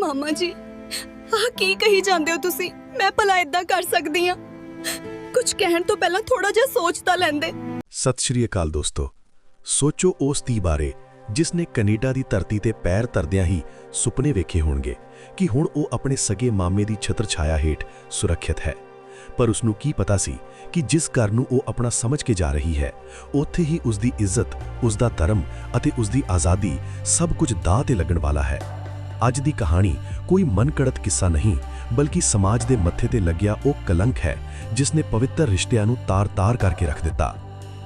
ਮਾਮਾ ਜੀ, ਆਹ ਕੀ ਕਹੀ ਜਾਂਦੇ ਹੋ ਤੁਸੀਂ? ਮੈਂ ਭਲਾ ਇਦਾਂ ਕਰ ਸਕਦੀ ਆ ਕੁਝ ਕਹਿਣ ਤੋਂ ਪਹਿਲਾਂ ਥੋੜਾ ਜਿਹਾ ਸੋਚ ਤਾਂ ਲੈਂਦੇ। ਸਤਿ ਸ਼੍ਰੀ ਅਕਾਲ ਦੋਸਤੋ। ਸੋਚੋ ਉਸ ਧੀ ਬਾਰੇ, ਜਿਸ ਨੇ ਕੈਨੇਡਾ ਦੀ ਧਰਤੀ ਤੇ ਪੈਰ ਧਰਦਿਆਂ ਹੀ ਸੁਪਨੇ ਵੇਖੇ ਹੋਣਗੇ ਕਿ ਹੁਣ ਉਹ ਆਪਣੇ ਸਗੇ ਮਾਮੇ ਦੀ ਛਤਰ ਛਾਇਆ ਹੇਠ ਸੁਰੱਖਿਅਤ ਹੈ। ਪਰ ਉਸ ਨੂੰ ਕੀ ਪਤਾ ਸੀ ਕਿ ਜਿਸ ਘਰ ਨੂੰ ਉਹ ਆਪਣਾ ਸਮਝ ਕੇ ਜਾ ਰਹੀ ਹੈ, ਉੱਥੇ ਹੀ ਉਸ ਦੀ ਇੱਜ਼ਤ ਉਸ ਦਾ ਧਰਮ ਅਤੇ ਉਸ ਦੀ ਆਜ਼ਾਦੀ ਸਭ ਕੁਝ ਦਾਅ ਤੇ ਲੱਗਣ ਵਾਲਾ ਹੈ। ਅੱਜ ਦੀ ਕਹਾਣੀ ਕੋਈ ਮਨਕੜਤ ਕਿੱਸਾ ਨਹੀਂ, ਬਲਕਿ ਸਮਾਜ ਦੇ ਮੱਥੇ ਤੇ ਲੱਗਿਆ ਉਹ ਕਲੰਕ ਹੈ ਜਿਸ ਨੇ ਪਵਿੱਤਰ ਰਿਸ਼ਤਿਆਂ ਨੂੰ ਤਾਰ-ਤਾਰ ਕਰਕੇ ਰੱਖ ਦਿੱਤਾ।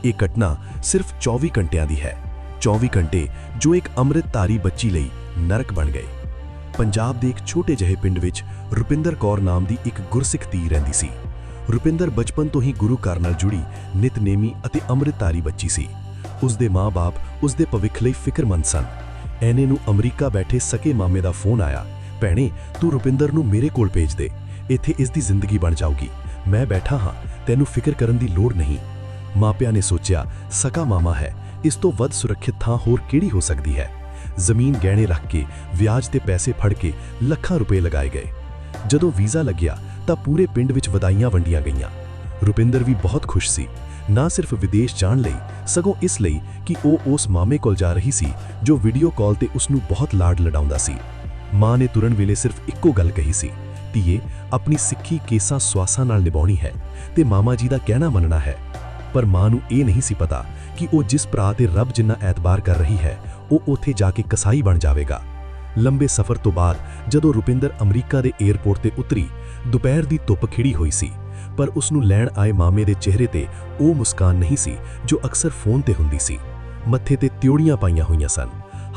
ਇਹ ਘਟਨਾ ਸਿਰਫ 24 ਘੰਟਿਆਂ ਦੀ ਹੈ। 24 ਘੰਟੇ ਜੋ ਇੱਕ ਅੰਮ੍ਰਿਤਧਾਰੀ ਬੱਚੀ ਲਈ ਨਰਕ ਬਣ ਗਏ। ਪੰਜਾਬ ਦੇ ਇੱਕ ਛੋਟੇ ਜਿਹੇ ਪਿੰਡ ਵਿੱਚ ਰੁਪਿੰਦਰ ਕੌਰ ਨਾਮ ਦੀ ਇੱਕ ਗੁਰਸਿੱਖ ਧੀ ਰਹਿੰਦੀ ਸੀ। ਰੁਪਿੰਦਰ ਬਚਪਨ ਤੋਂ ਹੀ ਗੁਰੂ ਘਰ ਨਾਲ ਜੁੜੀ ਨਿਤਨੇਮੀ ਅਤੇ ਅੰਮ੍ਰਿਤਧਾਰੀ ਬੱਚੀ ਸੀ। ਉਸ ਦੇ ਮਾਂ-ਬਾਪ ਉਸ ਦੇ ਭਵਿੱਖ ਲਈ ਫਿਕਰਮੰਦ ਸਨ। ਐਨੇ ਨੂੰ ਅਮਰੀਕਾ ਬੈਠੇ ਸਕੇ ਮਾਮੇ ਦਾ ਫੋਨ ਆਇਆ, ਭੈਣੇ, ਤੂੰ ਰੁਪਿੰਦਰ ਨੂੰ ਮੇਰੇ ਕੋਲ ਭੇਜ ਦੇ, ਇੱਥੇ ਇਸ ਦੀ ਜ਼ਿੰਦਗੀ ਬਣ ਜਾਊਗੀ। ਮੈਂ ਬੈਠਾ ਹਾਂ, ਤੈਨੂੰ ਫਿਕਰ ਕਰਨ ਦੀ ਲੋੜ ਨਹੀਂ। ਮਾਪਿਆਂ ਨੇ ਸੋਚਿਆ, ਸਕਾ ਮਾਮਾ ਹੈ, ਇਸ ਤੋਂ ਵੱਧ ਸੁਰੱਖਿਅਤ ਥਾਂ ਹੋਰ ਕਿਹੜੀ ਹੋ ਸਕਦੀ ਹੈ? ਜ਼ਮੀਨ ਗਹਿਣੇ ਰੱਖ ਕੇ, ਵਿਆਜ ਤੇ ਪੈਸੇ ਫੜ ਕੇ ਲੱਖਾਂ ਰੁਪਏ ਲਗਾਏ ਗਏ। ਜਦੋਂ ਵੀਜ਼ਾ ਲੱਗਿਆ, ਤਾਂ ਪੂਰੇ ਪਿੰਡ ਵਿੱਚ ਵਧਾਈਆਂ ਵੰਡੀਆਂ ਗਈਆਂ। ਰੁਪਿੰਦਰ ਵੀ ਬਹੁਤ ਖੁਸ਼ ਸੀ। ਨਾ ਸਿਰਫ ਵਿਦੇਸ਼ ਜਾਣ ਲਈ, ਸਗੋਂ ਇਸ ਲਈ ਕਿ ਉਹ ਉਸ ਮਾਮੇ ਕੋਲ ਜਾ ਰਹੀ ਸੀ ਜੋ ਵੀਡੀਓ ਕਾਲ ਤੇ ਉਸ ਨੂੰ ਬਹੁਤ ਲਾਡ ਲੜਾਉਂਦਾ ਸੀ। ਮਾਂ ਨੇ ਤੁਰਨ ਵੇਲੇ ਸਿਰਫ ਇੱਕੋ ਗੱਲ ਕਹੀ ਸੀ, ਧੀਏ, ਆਪਣੀ ਸਿੱਖੀ ਕੇਸਾਂ ਸਵਾਸਾਂ ਨਾਲ ਨਿਭਾਉਣੀ ਹੈ ਤੇ ਮਾਮਾ ਜੀ ਦਾ ਕਹਿਣਾ ਮੰਨਣਾ ਹੈ। ਪਰ ਮਾਂ ਨੂੰ ਇਹ ਨਹੀਂ ਸੀ ਪਤਾ ਕਿ ਉਹ ਜਿਸ ਭਰਾ ਤੇ ਰੱਬ ਜਿੰਨਾ ਐਤਬਾਰ ਕਰ ਰਹੀ ਹੈ, ਉਹ ਉੱਥੇ ਜਾ ਕੇ ਕਸਾਈ ਬਣ ਜਾਵੇਗਾ। ਲੰਬੇ ਸਫ਼ਰ ਤੋਂ ਬਾਅਦ ਜਦੋਂ ਰੁਪਿੰਦਰ ਅਮਰੀਕਾ ਦੇ 에ਅਰਪੋਰਟ ਤੇ ਉਤਰੀ, ਦੁਪਹਿਰ ਦੀ ਧੁੱਪ ਖਿੜੀ ਹੋਈ ਸੀ। ਪਰ ਉਸ ਨੂੰ ਲੈਣ ਆਏ ਮਾਮੇ ਦੇ ਚਿਹਰੇ ਤੇ ਉਹ ਮੁਸਕਾਨ ਨਹੀਂ ਸੀ, ਜੋ ਅਕਸਰ ਫੋਨ ਤੇ ਹੁੰਦੀ ਸੀ। ਮੱਥੇ ਤੇ ਤਿਉੜੀਆਂ ਪਾਈਆਂ ਹੋਈਆਂ ਸਨ।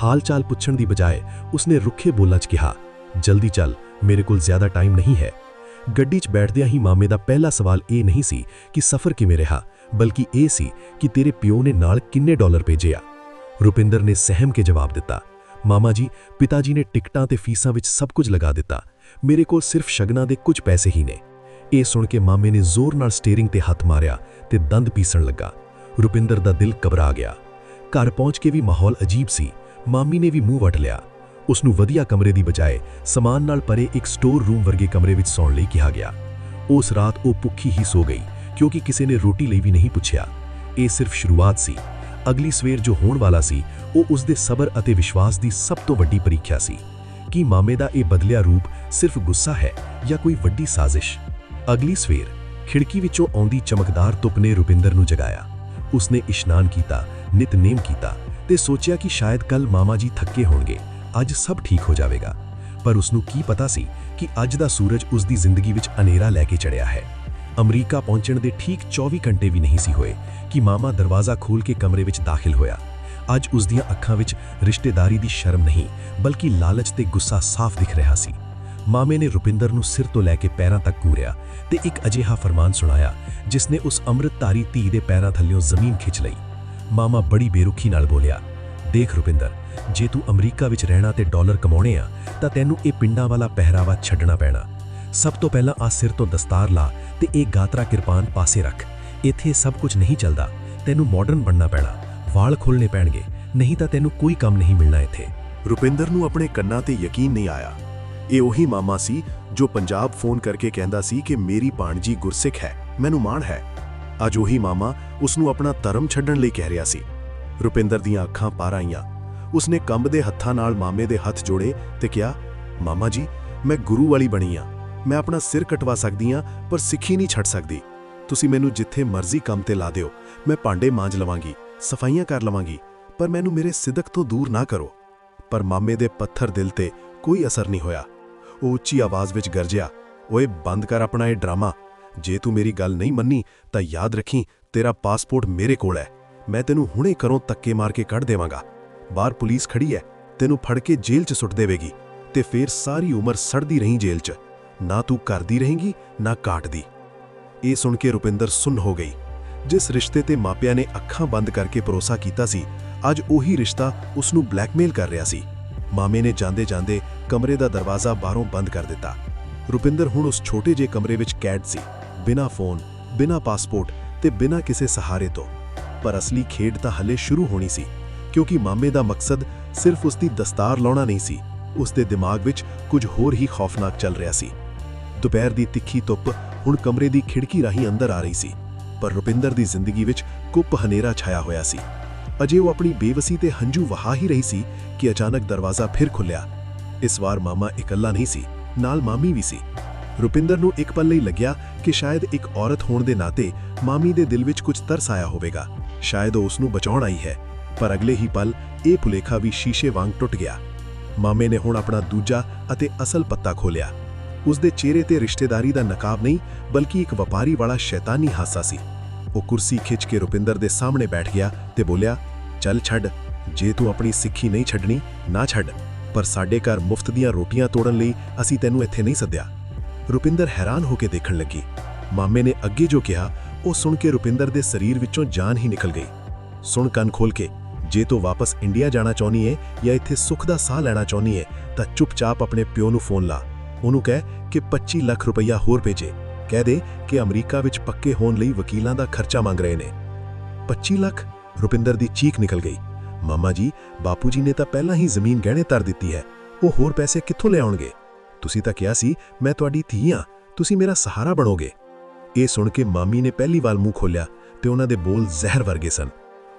ਹਾਲ-ਚਾਲ ਪੁੱਛਣ ਦੀ ਬਜਾਏ ਉਸਨੇ ਰੁੱਖੇ ਬੋਲਾਂ 'ਚ ਕਿਹਾ, ਜਲਦੀ ਚੱਲ, ਮੇਰੇ ਕੋਲ ਜ਼ਿਆਦਾ ਟਾਈਮ ਨਹੀਂ ਹੈ। ਗੱਡੀ 'ਚ ਬੈਠਦਿਆਂ ਹੀ ਮਾਮੇ ਦਾ ਪਹਿਲਾ ਸਵਾਲ ਇਹ ਨਹੀਂ ਸੀ ਕਿ ਸਫ਼ਰ ਕਿਵੇਂ ਰਿਹਾ, ਬਲਕਿ ਇਹ ਸੀ ਕਿ ਤੇਰੇ ਪਿਓ ਨੇ ਨਾਲ ਕਿੰਨੇ ਡਾਲਰ ਭੇਜੇ ਆ। ਰੁਪਿੰਦਰ ਨੇ ਸਹਿਮ ਕੇ ਜਵਾਬ ਦਿੱਤਾ, ਮਾਮਾ ਜੀ, ਪਿਤਾ ਜੀ ਨੇ ਟਿਕਟਾਂ ਤੇ ਫੀਸਾਂ ਵਿੱਚ ਸਭ ਕੁਝ ਲਗਾ ਦਿੱਤਾ। ਮੇਰੇ ਕੋਲ ਸਿਰਫ ਸ਼ਗਨਾਂ ਦੇ ਕੁਝ ਪੈਸੇ ਹੀ ਨੇ। ਇਹ ਸੁਣ ਕੇ ਮਾਮੇ ਨੇ ਜ਼ੋਰ ਨਾਲ ਸਟੀਅਰਿੰਗ ਤੇ ਹੱਥ ਮਾਰਿਆ ਤੇ ਦੰਦ ਪੀਸਣ ਲੱਗਾ। ਰੁਪਿੰਦਰ ਦਾ ਦਿਲ ਘਬਰਾ ਗਿਆ। ਘਰ ਪਹੁੰਚ ਕੇ ਵੀ ਮਾਹੌਲ ਅਜੀਬ ਸੀ। ਮਾਮੀ ਨੇ ਵੀ ਮੂੰਹ ਵਟ ਲਿਆ। ਉਸ ਨੂੰ ਵਧੀਆ ਕਮਰੇ ਦੀ ਬਜਾਏ ਸਮਾਨ ਨਾਲ ਪਰੇ ਇੱਕ ਸਟੋਰ ਰੂਮ ਵਰਗੇ ਕਮਰੇ ਵਿੱਚ ਸੌਣ ਲਈ ਕਿਹਾ ਗਿਆ। ਉਸ ਰਾਤ ਉਹ ਭੁੱਖੀ ਹੀ ਸੋ ਗਈ, ਕਿਉਂਕਿ ਕਿਸੇ ਨੇ ਰੋਟੀ ਲਈ ਵੀ ਨਹੀਂ ਪੁੱਛਿਆ। ਇਹ ਸਿਰਫ ਸ਼ੁਰੂਆਤ ਸੀ। ਅਗਲੀ ਸਵੇਰ ਜੋ ਹੋਣ ਵਾਲਾ ਸੀ, ਉਹ ਉਸ ਦੇ ਸਬਰ ਅਤੇ ਵਿਸ਼ਵਾਸ ਦੀ ਸਭ ਤੋਂ ਵੱਡੀ ਪ੍ਰੀਖਿਆ ਸੀ। ਕੀ ਮਾਮੇ ਦਾ ਇਹ ਬਦਲਿਆ ਰੂਪ ਸਿਰਫ ਗੁੱਸਾ ਹੈ ਜਾਂ ਕੋਈ ਵੱਡੀ ਸਾਜ਼ਿਸ਼? ਅਗਲੀ ਸਵੇਰ ਖਿੜਕੀ ਵਿੱਚੋਂ ਆਉਂਦੀ ਚਮਕਦਾਰ ਧੁੱਪ ਨੇ ਰੁਪਿੰਦਰ ਨੂੰ ਜਗਾਇਆ। ਉਸਨੇ ਇਸ਼ਨਾਨ ਕੀਤਾ, ਨਿਤਨੇਮ ਕੀਤਾ ਤੇ ਸੋਚਿਆ ਕਿ ਸ਼ਾਇਦ ਕੱਲ ਮਾਮਾ ਜੀ ਥੱਕੇ ਹੋਣਗੇ, ਅੱਜ ਸਭ ਠੀਕ ਹੋ ਜਾਵੇਗਾ। ਪਰ ਉਸ ਨੂੰ ਕੀ ਪਤਾ ਸੀ ਕਿ ਅੱਜ ਦਾ ਸੂਰਜ ਉਸ ਦੀ ਜ਼ਿੰਦਗੀ ਵਿੱਚ ਹਨੇਰਾ ਲੈ ਕੇ ਚੜਿਆ ਹੈ। ਅਮਰੀਕਾ ਪਹੁੰਚਣ ਦੇ ਠੀਕ 24 ਘੰਟੇ ਵੀ ਨਹੀਂ ਸੀ ਹੋਏ ਕਿ ਮਾਮਾ ਦਰਵਾਜ਼ਾ ਖੋਲ ਕੇ ਕਮਰੇ ਵਿੱਚ ਦਾਖਲ ਹੋਇਆ। ਅੱਜ ਉਸ ਦੀਆਂ ਅੱਖਾਂ ਵਿੱਚ ਰਿਸ਼ਤੇਦਾਰੀ ਦੀ ਸ਼ਰਮ ਨਹੀਂ, ਬਲਕਿ ਲਾਲਚ ਤੇ ਗੁੱਸਾ ਸਾਫ਼ ਦਿਖ ਰਿਹਾ ਸੀ। ਮਾਮੇ ਨੇ ਰੁਪਿੰਦਰ ਨੂੰ ਸਿਰ ਤੋਂ ਲੈ ਕੇ ਪੈਰਾਂ ਤੱਕ ਕੂਰਿਆ ਤੇ ਇੱਕ ਅਜਿਹਾ ਫਰਮਾਨ ਸੁਣਾਇਆ ਜਿਸ ਨੇ ਉਸ ਅੰਮ੍ਰਿਤਧਾਰੀ ਧੀ ਦੇ ਪੈਰਾਂ ਥੱਲਿਓਂ ਜ਼ਮੀਨ ਖਿੱਚ ਲਈ। ਮਾਮਾ ਬੜੀ ਬੇਰੁਖੀ ਨਾਲ ਬੋਲਿਆ, ਦੇਖ ਰੁਪਿੰਦਰ, ਜੇ ਤੂੰ ਅਮਰੀਕਾ ਵਿੱਚ ਰਹਿਣਾ ਤੇ ਡਾਲਰ ਕਮਾਉਣੇ ਆ, ਤਾਂ ਤੈਨੂੰ ਇਹ ਪਿੰਡਾਂ ਵਾਲਾ ਪਹਿਰਾਵਾ ਛੱਡਣਾ ਪੈਣਾ। ਸਭ ਤੋਂ ਪਹਿਲਾਂ ਆ ਸਿਰ ਤੋਂ ਦਸਤਾਰ ਲਾ ਤੇ ਇਹ ਗਾਤਰਾ ਕਿਰਪਾਨ ਪਾਸੇ ਰੱਖ। ਇੱਥੇ ਸਭ ਕੁਝ ਨਹੀਂ ਚੱਲਦਾ, ਤੈਨੂੰ ਮਾਡਰਨ ਬਣਨਾ ਪੈਣਾ, ਵਾਲ ਖੋਲਣੇ ਪੈਣਗੇ, ਨਹੀਂ ਤਾਂ ਤੈਨੂੰ ਕੋਈ ਕੰਮ ਨਹੀਂ ਮਿਲਣਾ ਇੱਥੇ। ਰੁਪਿੰਦਰ ਨੂੰ ਆਪਣੇ ਕੰਨਾਂ ਤੇ ਯਕੀਨ ਨਹੀਂ ਆਇਆ। ਇਹ ਉਹੀ ਮਾਮਾ ਸੀ ਜੋ ਪੰਜਾਬ ਫੋਨ ਕਰਕੇ ਕਹਿੰਦਾ ਸੀ ਕਿ ਮੇਰੀ ਭਾਣਜੀ ਗੁਰਸਿੱਖ ਹੈ, ਮੈਨੂੰ ਮਾਣ ਹੈ। ਅੱਜ ਉਹੀ ਮਾਮਾ ਉਸ ਨੂੰ ਆਪਣਾ ਧਰਮ ਛੱਡਣ ਲਈ ਕਹਿ ਰਿਹਾ ਸੀ। ਰੁਪਿੰਦਰ ਦੀਆਂ ਅੱਖਾਂ ਪਾਰ ਆਈਆਂ। ਉਸਨੇ ਕੰਬਦੇ ਹੱਥਾਂ ਨਾਲ ਮਾਮੇ ਦੇ ਹੱਥ ਜੋੜੇ ਤੇ ਕਿਹਾ, ਮਾਮਾ ਜੀ, ਮੈਂ ਗੁਰੂ ਵਾਲੀ ਬਣੀ ਆ। ਮੈਂ ਆਪਣਾ ਸਿਰ ਕਟਵਾ ਸਕਦੀ ਆ, ਪਰ ਸਿੱਖੀ ਨਹੀਂ ਛੱਡ ਸਕਦੀ। ਤੁਸੀਂ ਮੈਨੂੰ ਜਿੱਥੇ ਮਰਜ਼ੀ ਕੰਮ ਤੇ ਲਾ ਦਿਓ। ਮੈਂ ਭਾਂਡੇ ਮਾਂਜ ਲਵਾਂਗੀ, ਸਫਾਈਆਂ ਕਰ ਲਵਾਂਗੀ, ਪਰ ਮੈਨੂੰ ਮੇਰੇ ਸਿਦਕ ਤੋਂ ਦੂਰ ਨਾ ਕਰੋ। ਪਰ ਮਾਮੇ ਦੇ ਪੱਥਰ ਦਿਲ ਤੇ ਕੋਈ ਅਸਰ ਨਹੀਂ ਹੋਇਆ। ਉਹ ਉੱਚੀ ਆਵਾਜ਼ ਵਿੱਚ ਗਰਜਿਆ, ਓਏ ਬੰਦ ਕਰ ਆਪਣਾ ਇਹ ਡਰਾਮਾ। ਜੇ ਤੂੰ ਮੇਰੀ ਗੱਲ ਨਹੀਂ ਮੰਨੀ, ਤਾਂ ਯਾਦ ਰੱਖੀ, ਤੇਰਾ ਪਾਸਪੋਰਟ ਮੇਰੇ ਕੋਲ ਹੈ। ਮੈਂ ਤੈਨੂੰ ਹੁਣੇ ਘਰੋਂ ਤੱਕੇ ਮਾਰ ਕੇ ਕੱਢ ਦੇਵਾਂਗਾ। ਬਾਹਰ ਪੁਲਿਸ ਖੜੀ ਹੈ, ਤੈਨੂੰ ਫੜ ਕੇ ਜੇਲ੍ਹ 'ਚ ਸੁੱਟ ਦੇਵੇਗੀ ਤੇ ਫੇਰ ਸਾਰੀ ਉਮਰ ਸੜਦੀ ਰਹੀ ਜੇਲ੍ਹ 'ਚ। ਨਾ ਤੂੰ ਕਰਦੀ ਰਹੇਂਗੀ, ਨਾ ਕਾਟਦੀ। ਇਹ ਸੁਣ ਕੇ ਰੁਪਿੰਦਰ ਸੁੰਨ ਹੋ ਗਈ। ਜਿਸ ਰਿਸ਼ਤੇ ਤੇ ਮਾਪਿਆਂ ਨੇ ਅੱਖਾਂ ਬੰਦ ਕਰਕੇ ਭਰੋਸਾ ਕੀਤਾ ਸੀ, ਅੱਜ ਉਹੀ ਰਿਸ਼ਤਾ ਉਸ ਨੂੰ ਬਲੈਕਮੇਲ ਕਰ ਰਿਹਾ ਸੀ। ਮਾਮੇ ਨੇ ਜਾਂਦੇ ਜਾਂਦੇ ਕਮਰੇ ਦਾ ਦਰਵਾਜ਼ਾ ਬਾਹਰੋਂ ਬੰਦ ਕਰ ਦਿੱਤਾ। ਰੁਪਿੰਦਰ ਹੁਣ ਉਸ ਛੋਟੇ ਜਿਹੇ ਕਮਰੇ ਵਿੱਚ ਕੈਦ ਸੀ। ਬਿਨਾਂ ਫੋਨ, ਬਿਨਾਂ ਪਾਸਪੋਰਟ ਤੇ ਬਿਨਾਂ ਕਿਸੇ ਸਹਾਰੇ ਤੋਂ। ਪਰ ਅਸਲੀ ਖੇਡ ਤਾਂ ਹਲੇ ਸ਼ੁਰੂ ਹੋਣੀ ਸੀ, ਕਿਉਂਕਿ ਮਾਮੇ ਦਾ ਮਕਸਦ ਸਿਰਫ ਉਸ ਦੀ ਦਸਤਾਰ ਲਾਉਣਾ ਨਹੀਂ ਸੀ। ਉਸ ਦੇ ਦਿਮਾਗ ਵਿੱਚ ਕੁਝ ਹੋਰ ਹੀ ਖੌਫਨਾਕ ਚੱਲ ਰਿਹਾ ਸੀ। ਦੁਪਹਿਰ ਦੀ ਤਿੱਖੀ ਧੁੱਪ ਹੁਣ ਕਮਰੇ ਦੀ ਖਿੜਕੀ ਰਾਹੀਂ ਅੰਦਰ ਆ ਰਹੀ ਸੀ, ਪਰ ਰੁਪਿੰਦਰ ਦੀ ਜ਼ਿੰਦਗੀ ਵਿੱਚ ਕੁੱਪ ਹਨੇਰਾ ਛਾਇਆ ਹੋਇਆ ਸੀ। ਅਜੇ ਉਹ ਆਪਣੀ ਬੇਵਸੀ ਤੇ ਹੰਝੂ ਵਹਾ ਹੀ ਰਹੀ ਸੀ ਕਿ ਅਚਾਨਕ ਦਰਵਾਜ਼ਾ ਫਿਰ ਖੁੱਲਿਆ ਇਸ ਵਾਰ ਮਾਮਾ ਇਕੱਲਾ ਨਹੀਂ ਸੀ, ਨਾਲ ਮਾਮੀ ਵੀ ਸੀ। ਰੁਪਿੰਦਰ ਨੂੰ ਇੱਕ ਪਲ ਲਈ ਲੱਗਿਆ ਕਿ ਸ਼ਾਇਦ ਇੱਕ ਔਰਤ ਹੋਣ ਦੇ ਨਾਤੇ ਮਾਮੀ ਦੇ ਦਿਲ ਵਿੱਚ ਕੁਝ ਤਰਸ ਆਇਆ ਹੋਵੇਗਾ। ਸ਼ਾਇਦ ਉਹ ਉਸ ਨੂੰ ਬਚਾਉਣ ਆਈ ਹੈ, ਪਰ ਅਗਲੇ ਹੀ ਪਲ ਇਹ ਭੁਲੇਖਾ ਵੀ ਸ਼ੀਸ਼ੇ ਵਾਂਗ ਟੁੱਟ ਗਿਆ। ਮਾਮੇ ਨੇ ਹੁਣ ਆਪਣਾ ਦੂਜਾ ਅਤੇ ਅਸਲ ਪੱਤਾ ਖੋਲਿਆ ਉਸ ਦੇ ਚਿਹਰੇ ਤੇ ਰਿਸ਼ਤੇਦਾਰੀ ਦਾ ਨਕਾਬ ਨਹੀਂ, ਬਲਕਿ ਇੱਕ ਵਪਾਰੀ ਵਾਲਾ ਸ਼ੈਤਾਨੀ ਹਾਸਾ ਸੀ। ਉਹ ਕੁਰਸੀ ਖਿੱਚ ਕੇ ਰੁਪਿੰਦਰ ਦੇ ਸਾਹਮਣੇ ਬੈਠ ਗਿਆ ਤੇ ਬੋਲਿਆ, ਚੱਲ ਛੱਡ, ਜੇ ਤੂੰ ਆਪਣੀ ਸਿੱਖੀ ਨਹੀਂ ਛੱਡਣੀ, ਨਾ ਛੱਡ, ਪਰ ਸਾਡੇ ਘਰ ਮੁਫਤ ਦੀਆਂ ਰੋਟੀਆਂ ਤੋੜਨ ਲਈ ਅਸੀਂ ਤੈਨੂੰ ਇੱਥੇ ਨਹੀਂ ਸੱਦਿਆ। ਰੁਪਿੰਦਰ ਹੈਰਾਨ ਹੋ ਕੇ ਦੇਖਣ ਲੱਗੀ। ਮਾਮੇ ਨੇ ਅੱਗੇ ਜੋ ਕਿਹਾ, ਉਹ ਸੁਣ ਕੇ ਰੁਪਿੰਦਰ ਦੇ ਸਰੀਰ ਵਿੱਚੋਂ ਜਾਨ ਹੀ ਨਿਕਲ ਗਈ। ਸੁਣ ਕੰਨ ਖੋਲ ਕੇ, ਜੇ ਤੂੰ ਵਾਪਸ ਇੰਡੀਆ ਜਾਣਾ ਚਾਹੁੰਦੀ ਏ ਜਾਂ ਇੱਥੇ ਸੁੱਖ ਦਾ ਸਾਹ ਲੈਣਾ ਚਾਹੁੰਦੀ ਏ, ਤਾਂ ਚੁੱਪਚਾਪ ਆਪਣੇ ਪਿਓ ਨੂੰ ਫੋਨ ਲਾ। ਉਹਨੂੰ ਕਹਿ ਕਿ 25 ਲੱਖ ਰੁਪਈਆ ਹੋਰ ਭੇਜੇ। ਕਹਿ ਦੇ ਕਿ ਅਮਰੀਕਾ ਵਿੱਚ ਪੱਕੇ ਹੋਣ ਲਈ ਵਕੀਲਾਂ ਦਾ ਖਰਚਾ ਮੰਗ ਰਹੇ ਨੇ। 25 ਲੱਖ ਰੁਪਿੰਦਰ ਦੀ ਚੀਕ ਨਿਕਲ ਗਈ। ਮਾਮਾ ਜੀ, ਬਾਪੂ ਜੀ ਨੇ ਤਾਂ ਪਹਿਲਾਂ ਹੀ ਜ਼ਮੀਨ ਗਹਿਣੇ ਤਰ ਦਿੱਤੀ ਹੈ। ਉਹ ਹੋਰ ਪੈਸੇ ਕਿੱਥੋਂ ਲਿਆਉਣਗੇ ਤੁਸੀਂ ਤਾਂ ਕਿਹਾ ਸੀ, ਮੈਂ ਤੁਹਾਡੀ ਧੀ ਹਾਂ। ਤੁਸੀਂ ਮੇਰਾ ਸਹਾਰਾ ਬਣੋਗੇ। ਇਹ ਸੁਣ ਕੇ ਮਾਮੀ ਨੇ ਪਹਿਲੀ ਵਾਰ ਮੂੰਹ ਖੋਲਿਆ ਤੇ ਉਹਨਾਂ ਦੇ ਬੋਲ ਜ਼ਹਿਰ ਵਰਗੇ ਸਨ।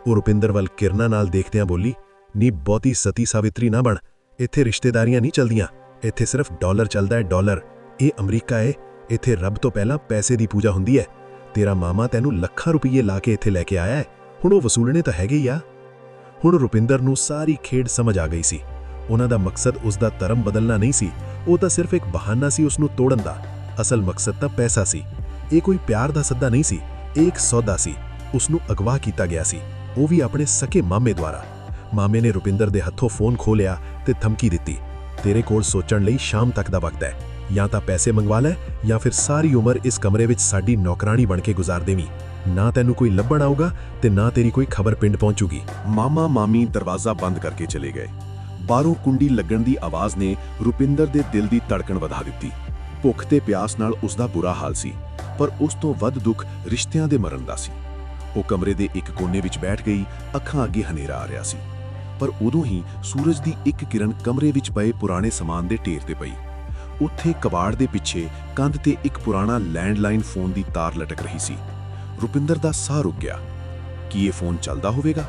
ਉਹ ਰੁਪਿੰਦਰ ਵੱਲ ਕਿਰਨਾਂ ਨਾਲ ਦੇਖਦਿਆਂ ਬੋਲੀ, ਨੀ, ਬਹੁਤੀ ਸਤੀ ਸਾਵਿਤਰੀ ਨਾ ਬਣ। ਇੱਥੇ ਰਿਸ਼ਤੇਦਾਰੀਆਂ ਨਹੀਂ ਚਲਦੀਆਂ। ਇੱਥੇ ਸਿਰਫ ਡਾਲਰ ਚੱਲਦਾ ਹੈ, ਡਾਲਰ। ਇਹ ਅਮਰੀਕਾ ਹੈ ਇੱਥੇ ਰੱਬ ਤੋਂ ਪਹਿਲਾਂ ਪੈਸੇ ਦੀ ਪੂਜਾ ਹੁੰਦੀ ਹੈ। ਤੇਰਾ ਮਾਮਾ ਤੈਨੂੰ ਲੱਖਾਂ ਰੁਪਏ ਲਾ ਕੇ ਇੱਥੇ ਲੈ ਕੇ ਆਇਆ ਹੈ। ਹੁਣ ਉਹ ਵਸੂਲਣੇ ਤਾਂ ਹੈਗੇ ਹੀ ਆ। ਹੁਣ ਰੁਪਿੰਦਰ ਨੂੰ ਸਾਰੀ ਖੇਡ ਸਮਝ ਆ ਗਈ ਸੀ। ਉਹਨਾਂ ਦਾ ਮਕਸਦ ਉਸ ਦਾ ਧਰਮ ਬਦਲਣਾ ਨਹੀਂ ਸੀ। ਉਹ ਤਾਂ ਸਿਰਫ ਇੱਕ ਬਹਾਨਾ ਸੀ ਉਸ ਨੂੰ ਤੋੜਨ ਦਾ। ਅਸਲ ਮਕਸਦ ਤਾਂ ਪੈਸਾ ਸੀ। ਇਹ ਕੋਈ ਪਿਆਰ ਦਾ ਸੱਦਾ ਨਹੀਂ ਸੀ। ਇਹ ਇੱਕ ਸੌਦਾ ਸੀ। ਉਸ ਨੂੰ ਅਗਵਾ ਕੀਤਾ ਗਿਆ ਸੀ। ਉਹ ਵੀ ਆਪਣੇ ਸਕੇ ਮਾਮੇ ਦੁਆਰਾ। ਮਾਮੇ ਨੇ ਰੁਪਿੰਦਰ ਦੇ ਹੱਥੋਂ ਫੋਨ ਖੋਲਿਆ ਤੇ ਧਮਕੀ ਦਿੱਤੀ। ਤੇਰੇ ਕੋਲ ਸੋਚਣ ਲਈ ਸ਼ਾਮ ਤੱਕ ਦਾ ਵਕਤ ਹੈ। ਜਾਂ ਤਾਂ ਪੈਸੇ ਮੰਗਵਾ ਲੈ ਜਾਂ ਫਿਰ ਸਾਰੀ ਉਮਰ ਇਸ ਕਮਰੇ ਵਿੱਚ ਸਾਡੀ ਨੌਕਰਾਨੀ ਬਣ ਕੇ ਗੁਜ਼ਾਰ ਦੇਵੀਂ। ਨਾ ਤੈਨੂੰ ਕੋਈ ਲੱਭਣ ਆਊਗਾ ਤੇ ਨਾ ਤੇਰੀ ਕੋਈ ਖਬਰ ਪਿੰਡ ਪਹੁੰਚੂਗੀ। ਮਾਮਾ, ਮਾਮੀ ਦਰਵਾਜ਼ਾ ਬੰਦ ਕਰਕੇ ਚਲੇ ਗਏ। ਬਾਹਰੋਂ ਕੁੰਡੀ ਲੱਗਣ ਦੀ ਆਵਾਜ਼ ਨੇ ਰੁਪਿੰਦਰ ਦੇ ਦਿਲ ਦੀ ਧੜਕਣ ਵਧਾ ਦਿੱਤੀ। ਭੁੱਖ ਤੇ ਪਿਆਸ ਨਾਲ ਉਸ ਦਾ ਬੁਰਾ ਹਾਲ ਸੀ, ਪਰ ਉਸ ਤੋਂ ਵੱਧ ਦੁੱਖ ਰਿਸ਼ਤਿਆਂ ਦੇ ਮਰਨ ਦਾ ਸੀ। ਉਹ ਕਮਰੇ ਦੇ ਇੱਕ ਕੋਨੇ ਵਿੱਚ ਬੈਠ ਗਈ, ਅੱਖਾਂ ਅੱਗੇ ਹਨੇਰਾ ਆ ਰਿਹਾ ਸੀ। ਪਰ ਉਦੋਂ ਹੀ ਸੂਰਜ ਦੀ ਇੱਕ ਕਿਰਨ ਕਮਰੇ ਵਿੱਚ ਪਏ ਪੁਰਾਣੇ ਸਮਾਨ ਦੇ ਢੇਰ ਤੇ ਪਈ। ਉੱਥੇ ਕਬਾੜ ਦੇ ਪਿੱਛੇ ਕੰਧ ਤੇ ਇੱਕ ਪੁਰਾਣਾ ਲੈਂਡਲਾਈਨ ਫੋਨ ਦੀ ਤਾਰ ਲਟਕ ਰਹੀ ਸੀ। ਰੁਪਿੰਦਰ ਦਾ ਸਾਹ ਰੁਕ ਗਿਆ। ਕੀ ਇਹ ਫੋਨ ਚੱਲਦਾ ਹੋਵੇਗਾ?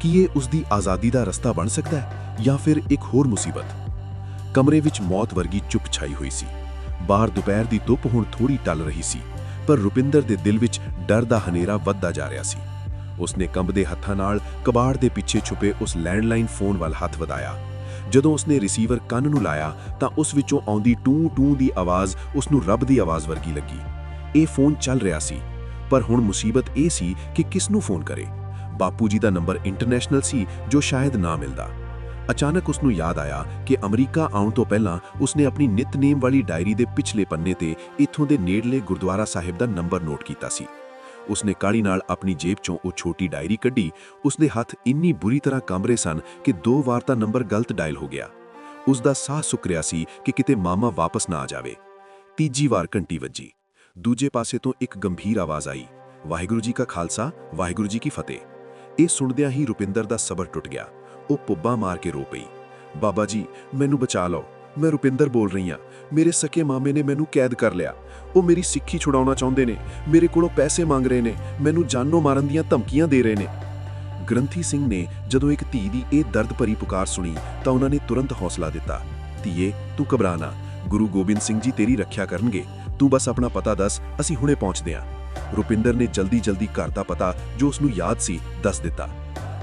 ਕੀ ਇਹ ਉਸ ਦੀ ਆਜ਼ਾਦੀ ਦਾ ਰਸਤਾ ਬਣ ਸਕਦਾ ਹੈ ਜਾਂ ਫਿਰ ਇੱਕ ਹੋਰ ਮੁਸੀਬਤ? ਕਮਰੇ ਵਿੱਚ ਮੌਤ ਵਰਗੀ ਚੁੱਪ ਛਾਈ ਹੋਈ ਸੀ। ਬਾਹਰ ਦੁਪਹਿਰ ਦੀ ਧੁੱਪ ਹੁਣ ਥੋੜੀ ਟਲ ਰਹੀ ਸੀ, ਪਰ ਰੁਪਿੰਦਰ ਦੇ ਦਿਲ ਵਿੱਚ ਡਰ ਦਾ ਹਨੇਰਾ ਵੱਧਦਾ ਜਾ ਰਿਹਾ ਸੀ। ਉਸਨੇ ਕੰਬਦੇ ਹੱਥਾਂ ਨਾਲ ਕਬਾੜ ਦੇ ਪਿੱਛੇ ਛੁਪੇ ਉਸ ਲੈਂਡਲਾਈਨ ਫੋਨ ਵੱਲ ਹੱਥ ਵਧਾਇਆ। ਜਦੋਂ ਉਸਨੇ ਰਿਸੀਵਰ ਕੰਨ ਨੂੰ ਲਾਇਆ ਤਾਂ ਉਸ ਵਿੱਚੋਂ ਆਉਂਦੀ ਟੂ ਟੂ ਦੀ ਆਵਾਜ਼ ਉਸ ਨੂੰ ਰੱਬ ਦੀ ਆਵਾਜ਼ ਵਰਗੀ ਲੱਗੀ। ਇਹ ਫੋਨ ਚੱਲ ਰਿਹਾ ਸੀ, ਪਰ ਹੁਣ ਮੁਸੀਬਤ ਇਹ ਸੀ ਕਿ ਕਿਸ ਨੂੰ ਫੋਨ ਕਰੇ? ਬਾਪੂ ਜੀ ਦਾ ਨੰਬਰ ਇੰਟਰਨੈਸ਼ਨਲ ਸੀ, ਜੋ ਸ਼ਾਇਦ ਨਾ ਮਿਲਦਾ। ਅਚਾਨਕ ਉਸ ਨੂੰ ਯਾਦ ਆਇਆ ਕਿ ਅਮਰੀਕਾ ਆਉਣ ਤੋਂ ਪਹਿਲਾਂ ਉਸਨੇ ਆਪਣੀ ਨਿਤਨੇਮ ਵਾਲੀ ਡਾਇਰੀ ਦੇ ਪਿਛਲੇ ਪੰਨੇ ਤੇ ਇੱਥੋਂ ਦੇ ਨੇੜਲੇ ਗੁਰਦੁਆਰਾ ਸਾਹਿਬ ਦਾ ਨੰਬਰ ਨੋਟ ਕੀਤਾ ਸੀ। ਉਸਨੇ ਕਾਲੀ ਨਾਲ ਆਪਣੀ ਜੇਬ ਚੋਂ ਉਹ ਛੋਟੀ ਡਾਇਰੀ ਕੱਢੀ। ਉਸਦੇ ਹੱਥ ਇੰਨੀ ਬੁਰੀ ਤਰ੍ਹਾਂ ਕੰਬ ਰਹੇ ਸਨ ਕਿ ਦੋ ਵਾਰ ਤਾਂ ਨੰਬਰ ਗਲਤ ਡਾਇਲ ਹੋ ਗਿਆ। ਉਸ ਦਾ ਸਾਹ ਸੁੱਕ ਰਿਹਾ ਸੀ ਕਿ ਕਿਤੇ ਮਾਮਾ ਵਾਪਸ ਨਾ ਆ ਜਾਵੇ। ਤੀਜੀ ਵਾਰ ਘੰਟੀ ਵੱਜੀ। ਦੂਜੇ ਪਾਸੇ ਤੋਂ ਇੱਕ ਗੰਭੀਰ ਆਵਾਜ਼ ਆਈ। ਵਾਹਿਗੁਰੂ ਜੀ ਕਾ ਖਾਲਸਾ, ਵਾਹਿਗੁਰੂ ਜੀ ਕੀ ਫਤਿਹ। ਇਹ ਸੁਣਦਿਆਂ ਹੀ ਰੁਪਿੰਦਰ ਦਾ ਸਬਰ ਟੁੱਟ ਗਿਆ। ਉਹ ਪੁੱਬਾ ਮਾਰ ਕੇ ਰੋ ਪਈ। ਬਾਬਾ ਜੀ, ਮੈਨੂੰ ਬਚਾ ਲਓ। ਮੈਂ ਰੁਪਿੰਦਰ ਬੋਲ ਰਹੀ ਹਾਂ। ਮੇਰੇ ਸਕੇ ਮਾਮੇ ਨੇ ਮੈਨੂੰ ਕੈਦ ਕਰ ਲਿਆ। ਉਹ ਮੇਰੀ ਸਿੱਖੀ ਛੁਡਾਉਣਾ ਚਾਹੁੰਦੇ ਨੇ। ਮੇਰੇ ਕੋਲੋਂ ਪੈਸੇ ਮੰਗ ਰਹੇ ਨੇ। ਮੈਨੂੰ ਜਾਨੋਂ ਮਾਰਨ ਦੀਆਂ ਧਮਕੀਆਂ ਦੇ ਰਹੇ ਨੇ। ਗ੍ਰੰਥੀ ਸਿੰਘ ਨੇ ਜਦੋਂ ਇੱਕ ਧੀ ਦੀ ਇਹ ਦਰਦ ਭਰੀ ਪੁਕਾਰ ਸੁਣੀ, ਤਾਂ ਉਹਨਾਂ ਨੇ ਤੁਰੰਤ ਹੌਸਲਾ ਦਿੱਤਾ। ਧੀਏ, ਤੂੰ ਘਬਰਾ ਨਾ। ਗੁਰੂ ਗੋਬਿੰਦ ਸਿੰਘ ਜੀ ਤੇਰੀ ਰੱਖਿਆ ਕਰਨਗੇ। ਤੂੰ ਬਸ ਆਪਣਾ ਪਤਾ ਦੱਸ, ਅਸੀਂ ਹੁਣੇ ਪਹੁੰਚਦੇ ਹਾਂ। ਰੁਪਿੰਦਰ ਨੇ ਜਲਦੀ-ਜਲਦੀ ਘਰ ਦਾ ਪਤਾ, ਜੋ ਉਸ ਨੂੰ ਯਾਦ ਸੀ, ਦੱਸ ਦਿੱਤਾ।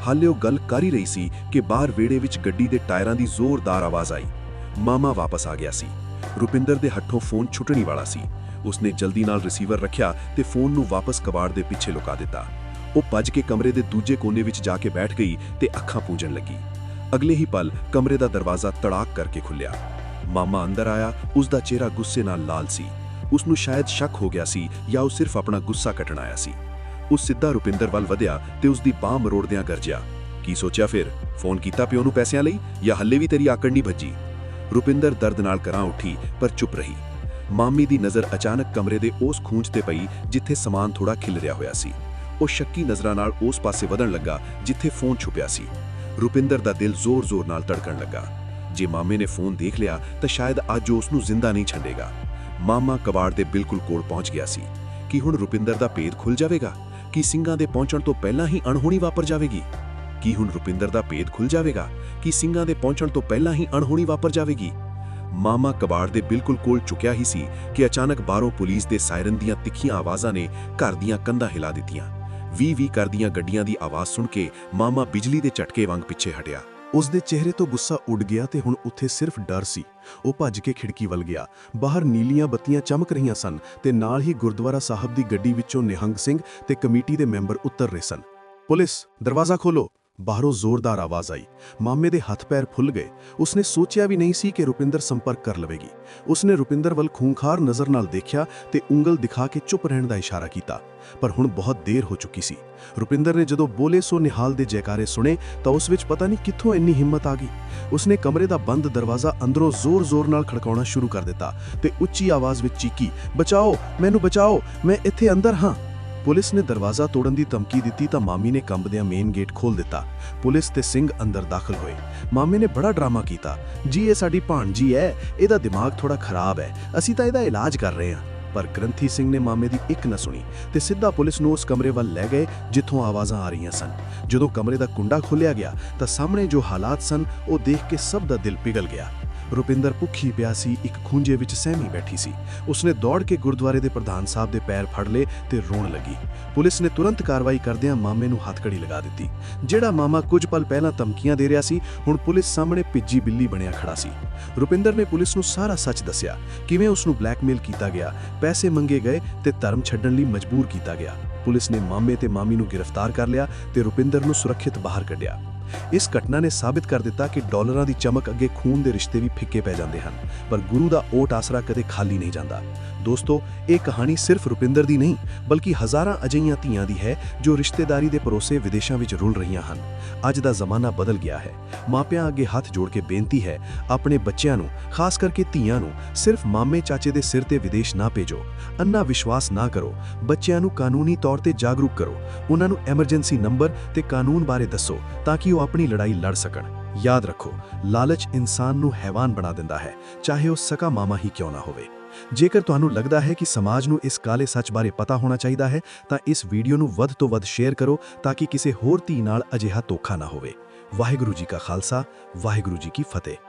ਹਾਲੇ ਉਹ ਗੱਲ ਕਰ ਹੀ ਰਹੀ ਸੀ ਕਿ ਬਾਹਰ ਵਿਹੜੇ ਵਿੱਚ ਗੱਡੀ ਦੇ ਟਾਇਰਾਂ ਦੀ ਜ਼ੋਰਦਾਰ ਆਵਾਜ਼ ਆਈ। ਮਾਮਾ ਵਾਪਸ ਆ ਗਿਆ ਸੀ। ਰੁਪਿੰਦਰ ਦੇ ਹੱਥੋਂ ਫੋਨ ਛੁੱਟਣੀ ਵਾਲਾ ਸੀ। ਉਸਨੇ ਜਲਦੀ ਨਾਲ ਰਿਸੀਵਰ ਰੱਖਿਆ ਤੇ ਫੋਨ ਨੂੰ ਵਾਪਸ ਕਬਾੜ ਦੇ ਪਿੱਛੇ ਲੁਕਾ ਦਿੱਤਾ। ਉਹ ਭੱਜ ਕੇ ਕਮਰੇ ਦੇ ਦੂਜੇ ਕੋਨੇ ਵਿੱਚ ਜਾ ਕੇ ਬੈਠ ਗਈ ਤੇ ਅੱਖਾਂ ਪੂੰਝਣ ਲੱਗੀ। ਅਗਲੇ ਹੀ ਪਲ ਕਮਰੇ ਦਾ ਦਰਵਾਜ਼ਾ ਤੜਾਕ ਕਰਕੇ ਖੁੱਲਿਆ ਮਾਮਾ ਅੰਦਰ ਆਇਆ ਉਸ ਦਾ ਚਿਹਰਾ ਗੁੱਸੇ ਨਾਲ ਲਾਲ ਸੀ। ਉਸ ਨੂੰ ਸ਼ਾਇਦ ਸ਼ੱਕ ਹੋ ਗਿਆ ਸੀ ਜਾਂ ਉਹ ਸਿਰਫ ਆਪਣਾ ਗੁੱਸਾ ਕੱਟਣ ਆਇਆ ਸੀ। ਉਹ ਸਿੱਧਾ ਰੁਪਿੰਦਰ ਵੱਲ ਵਧਿਆ ਤੇ ਉਸ ਦੀ ਬਾਹ ਮਰੋੜਦਿਆਂ ਗਰਜਿਆ, ਕੀ ਸੋਚਿਆ ਫਿਰ? ਫੋਨ ਕੀਤਾ ਪਿਓ ਨੂੰ ਪੈਸਿਆਂ ਲਈ ਜਾਂ ਹੱਲੇ ਵੀ ਤੇਰੀ ਆਕੜ ਨਹੀਂ ਭੱਜੀ? ਰੁਪਿੰਦਰ ਦਰਦ ਨਾਲ ਕਰਾਂ ਉੱਠੀ, ਪਰ ਚੁੱਪ ਰਹੀ। ਮਾਮੀ ਦੀ ਨਜ਼ਰ ਅਚਾਨਕ ਕਮਰੇ ਦੇ ਉਸ ਖੂੰਜ ਤੇ ਪਈ, ਜਿੱਥੇ ਸਮਾਨ ਥੋੜਾ ਖਿਲ ਰਿਹਾ ਹੋਇਆ ਸੀ। ਉਹ ਸ਼ੱਕੀ ਨਜ਼ਰਾਂ ਨਾਲ ਉਸ ਪਾਸੇ ਵਧਣ ਲੱਗਾ, ਜਿੱਥੇ ਫੋਨ ਛੁਪਿਆ ਸੀ। ਰੁਪਿੰਦਰ ਦਾ ਦਿਲ ਜ਼ੋਰ-ਜ਼ੋਰ ਨਾਲ ਧੜਕਣ ਲੱਗਾ। ਜੇ ਮਾਮੇ ਨੇ ਫੋਨ ਦੇਖ ਲਿਆ, ਤਾਂ ਸ਼ਾਇਦ ਅੱਜ ਉਹ ਉਸ ਨੂੰ ਜ਼ਿੰਦਾ ਨਹੀਂ ਛੱਡੇਗਾ। ਮਾਮਾ ਕਬਾੜ ਦੇ ਬਿਲਕੁਲ ਕੋਲ ਪਹੁੰਚ ਗਿਆ ਸੀ। ਕਿ ਹੁਣ ਰੁਪਿੰਦਰ ਦਾ ਭੇਦ ਖੁੱਲ ਜਾਵੇਗਾ? ਕਿ ਸਿੰਘਾਂ ਦੇ ਪਹੁੰਚਣ ਤੋਂ ਪਹਿਲਾਂ ਹੀ ਅਣਹੋਣੀ ਵਾਪਰ ਜਾਵੇਗੀ? ਕੀ ਹੁਣ ਰੁਪਿੰਦਰ ਦਾ ਭੇਦ ਖੁੱਲ ਜਾਵੇਗਾ? ਕਿ ਸਿੰਘਾਂ ਦੇ ਪਹੁੰਚਣ ਤੋਂ ਪਹਿਲਾਂ ਹੀ ਅਣਹੋਣੀ ਵਾਪਰ ਜਾਵੇਗੀ? ਮਾਮਾ ਕਬਾੜ ਦੇ ਬਿਲਕੁਲ ਕੋਲ ਚੁੱਕਿਆ ਹੀ ਸੀ ਕਿ ਅਚਾਨਕ ਬਾਹਰੋਂ ਪੁਲਿਸ ਦੇ ਸਾਇਰਨ ਦੀਆਂ ਤਿੱਖੀਆਂ ਆਵਾਜ਼ਾਂ ਨੇ ਘਰ ਦੀਆਂ ਕੰਧਾਂ ਹਿਲਾ ਦਿੱਤੀਆਂ। ਵੀ ਵੀ ਕਰਦੀਆਂ ਗੱਡੀਆਂ ਦੀ ਆਵਾਜ਼ ਸੁਣ ਕੇ ਮਾਮਾ ਬਿਜਲੀ ਦੇ ਝਟਕੇ ਵਾਂਗ ਪਿੱਛੇ ਹਟਿਆ। ਉਸ ਦੇ ਚਿਹਰੇ ਤੋਂ ਗੁੱਸਾ ਉੱਡ ਗਿਆ ਤੇ ਹੁਣ ਉੱਥੇ ਸਿਰਫ ਡਰ ਸੀ। ਉਹ ਭੱਜ ਕੇ ਖਿੜਕੀ ਵੱਲ ਗਿਆ। ਬਾਹਰ ਨੀਲੀਆਂ ਬੱਤੀਆਂ ਚਮਕ ਰਹੀਆਂ ਸਨ ਤੇ ਨਾਲ ਹੀ ਗੁਰਦੁਆਰਾ ਸਾਹਿਬ ਦੀ ਗੱਡੀ ਵਿੱਚੋਂ ਨਿਹੰਗ ਸਿੰਘ ਤੇ ਕਮੇਟੀ ਦੇ ਮੈਂਬਰ ਉਤਰ ਰਹੇ ਸਨ। ਪੁਲਿਸ, ਦਰਵਾਜ਼ਾ ਖੋਲੋ ਬਾਹਰੋਂ ਜ਼ੋਰਦਾਰ ਆਵਾਜ਼ ਆਈ। ਮਾਮੇ ਦੇ ਹੱਥ ਪੈਰ ਫੁੱਲ ਗਏ। ਉਸਨੇ ਸੋਚਿਆ ਵੀ ਨਹੀਂ ਸੀ ਕਿ ਰੁਪਿੰਦਰ ਸੰਪਰਕ ਕਰ ਲਵੇਗੀ। ਉਸਨੇ ਰੁਪਿੰਦਰ ਵੱਲ ਖੂੰਖਾਰ ਨਜ਼ਰ ਨਾਲ ਦੇਖਿਆ ਤੇ ਉਂਗਲ ਦਿਖਾ ਕੇ ਚੁੱਪ ਰਹਿਣ ਦਾ ਇਸ਼ਾਰਾ ਕੀਤਾ। ਪਰ ਹੁਣ ਬਹੁਤ ਦੇਰ ਹੋ ਚੁੱਕੀ ਸੀ। ਰੁਪਿੰਦਰ ਨੇ ਜਦੋਂ ਬੋਲੇ ਸੋ ਨਿਹਾਲ ਦੇ ਜੈਕਾਰੇ ਸੁਣੇ ਤਾਂ ਉਸ ਵਿੱਚ ਪਤਾ ਨਹੀਂ ਕਿੱਥੋਂ ਇੰਨੀ ਹਿੰਮਤ ਆ ਗਈ। ਉਸਨੇ ਕਮਰੇ ਦਾ ਬੰਦ ਦਰਵਾਜ਼ਾ ਅੰਦਰੋਂ ਜ਼ੋਰ-ਜ਼ੋਰ ਨਾਲ ਖੜਕਾਉਣਾ ਸ਼ੁਰੂ ਕਰ ਦਿੱਤਾ ਤੇ ਉੱਚੀ ਆਵਾਜ਼ ਵਿੱਚ ਚੀਕੀ, ਬਚਾਓ! ਮੈਨੂੰ ਬਚਾਓ! ਮੈਂ ਇੱਥੇ ਅੰਦਰ ਹਾਂ! ਪੁਲਿਸ ਨੇ ਦਰਵਾਜ਼ਾ ਤੋੜਨ ਦੀ ਧਮਕੀ ਦਿੱਤੀ ਤਾਂ ਮਾਮੀ ਨੇ ਕੰਬਦਿਆਂ ਮੇਨ ਗੇਟ ਖੋਲ ਦਿੱਤਾ। ਪੁਲਿਸ ਤੇ ਸਿੰਘ ਅੰਦਰ ਦਾਖਲ ਹੋਏ। ਮਾਮੇ ਨੇ ਬੜਾ ਡਰਾਮਾ ਕੀਤਾ। ਜੀ, ਇਹ ਸਾਡੀ ਭਾਣਜੀ ਹੈ ਇਹਦਾ ਦਿਮਾਗ ਥੋੜਾ ਖਰਾਬ ਹੈ ਅਸੀਂ ਤਾਂ ਇਹਦਾ ਇਲਾਜ ਕਰ ਰਹੇ ਹਾਂ ਪਰ ਗ੍ਰੰਥੀ ਸਿੰਘ ਨੇ ਮਾਮੇ ਦੀ ਇੱਕ ਨਾ ਸੁਣੀ ਤੇ ਸਿੱਧਾ ਪੁਲਿਸ ਨੂੰ ਉਸ ਕਮਰੇ ਵੱਲ ਲੈ ਗਏ, ਜਿੱਥੋਂ ਆਵਾਜ਼ਾਂ ਆ ਰਹੀਆਂ ਸਨ। ਜਦੋਂ ਕਮਰੇ ਦਾ ਕੁੰਡਾ ਖੋਲ੍ਹਿਆ ਗਿਆ ਤਾਂ ਸਾਹਮਣੇ ਜੋ ਹਾਲਾਤ ਸਨ, ਉਹ ਦੇਖ ਕੇ ਸਭ ਦਾ ਦਿਲ ਪਿਘਲ ਗਿਆ। ਰੁਪਿੰਦਰ ਭੁੱਖੀ ਪਿਆ ਸੀ, ਇੱਕ ਖੂੰਜੇ ਵਿੱਚ ਸਹਿਮੀ ਬੈਠੀ ਸੀ। ਉਸਨੇ ਦੌੜ ਕੇ ਗੁਰਦੁਆਰੇ ਦੇ ਪ੍ਰਧਾਨ ਸਾਹਿਬ ਦੇ ਪੈਰ ਫੜ ਲਏ ਤੇ ਰੋਣ ਲੱਗੀ। ਪੁਲਿਸ ਨੇ ਤੁਰੰਤ ਕਾਰਵਾਈ ਕਰਦਿਆਂ ਮਾਮੇ ਨੂੰ ਹੱਥਕੜੀ ਲਗਾ ਦਿੱਤੀ। ਜਿਹੜਾ ਮਾਮਾ ਕੁਝ ਪਲ ਪਹਿਲਾਂ ਧਮਕੀਆਂ ਦੇ ਰਿਹਾ ਸੀ, ਹੁਣ ਪੁਲਿਸ ਸਾਹਮਣੇ ਭਿੱਜੀ ਬਿੱਲੀ ਬਣਿਆ ਖੜਾ ਸੀ। ਰੁਪਿੰਦਰ ਨੇ ਪੁਲਿਸ ਨੂੰ ਸਾਰਾ ਸੱਚ ਦੱਸਿਆ। ਕਿਵੇਂ ਉਸ ਨੂੰ ਬਲੈਕਮੇਲ ਕੀਤਾ ਗਿਆ, ਪੈਸੇ ਮੰਗੇ ਗਏ ਤੇ ਧਰਮ ਛੱਡਣ ਲਈ ਮਜਬੂਰ ਕੀਤਾ ਗਿਆ। ਪੁਲਿਸ ਨੇ ਮਾਮੇ ਤੇ ਮਾਮੀ ਨੂੰ ਗ੍ਰਿਫਤਾਰ ਕਰ ਲਿਆ ਤੇ ਰੁਪਿੰਦਰ ਨੂੰ ਸੁਰੱਖਿਅਤ ਬਾਹਰ ਕੱਢਿਆ। ਇਸ ਘਟਨਾ ਨੇ ਸਾਬਿਤ ਕਰ ਦਿੱਤਾ ਕਿ ਡਾਲਰਾਂ ਦੀ ਚਮਕ ਅੱਗੇ ਖੂਨ ਦੇ ਰਿਸ਼ਤੇ ਵੀ ਫਿੱਕੇ ਪੈ ਜਾਂਦੇ ਹਨ, ਪਰ ਗੁਰੂ ਦਾ ਓਟ ਆਸਰਾ ਕਦੇ ਖਾਲੀ ਨਹੀਂ ਜਾਂਦਾ। ਦੋਸਤੋ, ਇਹ ਕਹਾਣੀ ਸਿਰਫ ਰੁਪਿੰਦਰ ਦੀ ਨਹੀਂ, ਬਲਕਿ ਹਜ਼ਾਰਾਂ ਅਜਈਆਂ ਧੀਆਂ ਦੀ ਹੈ, ਜੋ ਰਿਸ਼ਤੇਦਾਰੀ ਦੇ ਭਰੋਸੇ ਵਿਦੇਸ਼ਾਂ ਵਿੱਚ ਰੁਲ ਰਹੀਆਂ ਹਨ। ਅੱਜ ਦਾ ਜ਼ਮਾਨਾ ਬਦਲ ਗਿਆ ਹੈ। ਮਾਪਿਆਂ ਅੱਗੇ ਹੱਥ ਜੋੜ ਕੇ ਬੇਨਤੀ ਹੈ, ਆਪਣੇ ਬੱਚਿਆਂ ਨੂੰ, ਖਾਸ ਕਰਕੇ ਧੀਆਂ ਨੂੰ, ਸਿਰਫ ਮਾਮੇ ਚਾਚੇ ਦੇ ਸਿਰ ਤੇ ਵਿਦੇਸ਼ ਨਾ ਭੇਜੋ। ਅੰਨਾ ਵਿਸ਼ਵਾਸ ਨਾ ਕਰੋ। ਬੱਚਿਆਂ ਨੂੰ ਕਾਨੂੰਨੀ ਤੌਰ ਤੇ ਜਾਗਰੂਕ ਕਰੋ। ਉਹਨਾਂ ਨੂੰ ਐਮਰਜੈਂਸੀ ਨੰਬਰ ਤੇ ਕਾਨੂੰਨ ਬਾਰੇ ਦੱਸੋ, ਤਾਂ ਕਿ ਉਹ ਆਪਣੀ ਲੜਾਈ ਲੜ ਸਕਣ। ਯਾਦ ਰੱਖੋ, ਲਾਲਚ ਇਨਸਾਨ ਨੂੰ ਹੈਵਾਨ ਬਣਾ ਦਿੰਦਾ ਹੈ, ਚਾਹੇ ਉਹ ਸਕਾ ਮਾਮਾ ਹੀ ਕਿਉਂ ਨਾ ਹੋਵੇ। ਜੇਕਰ ਤੁਹਾਨੂੰ ਲੱਗਦਾ ਹੈ ਕਿ ਸਮਾਜ ਨੂੰ ਇਸ ਕਾਲੇ ਸੱਚ ਬਾਰੇ ਪਤਾ ਹੋਣਾ ਚਾਹੀਦਾ ਹੈ, ਤਾਂ ਇਸ ਵੀਡੀਓ ਨੂੰ ਵੱਧ ਤੋਂ ਵੱਧ ਸ਼ੇਅਰ ਕਰੋ ਤਾਂ ਕਿ ਕਿਸੇ ਹੋਰ ਧੀ ਨਾਲ ਅਜਿਹਾ ਧੋਖਾ ਨਾ ਹੋਵੇ। ਵਾਹਿਗੁਰੂ ਜੀ ਕਾ ਖਾਲਸਾ, ਵਾਹਿਗੁਰੂ ਜੀ ਕੀ ਫਤਿਹ।